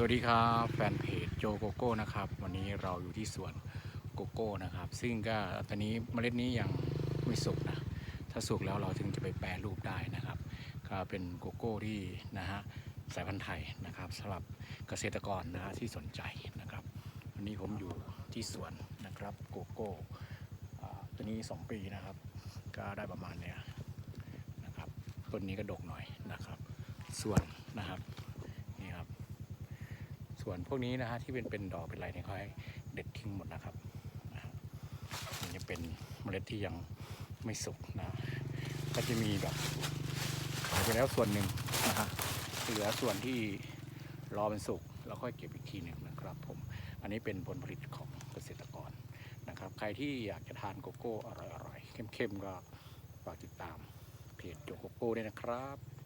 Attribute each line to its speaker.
Speaker 1: สวัสดีครับแฟนเพจโจโกโก้นะครับ วันนี้เราอยู่ที่สวนโกโก้นะครับ ซึ่งก็ตอนนี้เมล็ดนี้ยังไม่สุกนะถ้าสุกแล้วเราถึงจะไปแปรรูปได้นะครับ ก็เป็นโกโก้ที่นะฮะสายพันธุ์ไทยนะครับสำหรับเกษตรกรนะฮะที่สนใจนะครับ วันนี้ผมอยู่ที่สวนนะครับโกโก้ตัวนี้ 2 ปีนะครับ ก็ได้ประมาณเนี้ยนะครับต้นนี้ก็ดกหน่อยนะครับ ส่วน ส่วนพวกนี้นะฮะที่เป็นเป็นดอกเป็นอะไรเนี่ยเขาให้เด็ดทิ้งหมดนะครับมันจะเป็นเมล็ดที่ยังไม่สุกนะก็จะมีแบบขายไปแล้วส่วนหนึ่งนะฮะเหลือส่วนที่รอเป็นสุกแล้วค่อยเก็บอีกทีหนึ่งนะครับ ผมอันนี้เป็นผลผลิตของเกษตรกรนะครับ ใครที่อยากจะทานโกโก้อร่อยๆเข้มๆก็ฝากติดตามเพจโจโกโก้ด้วยนะครับ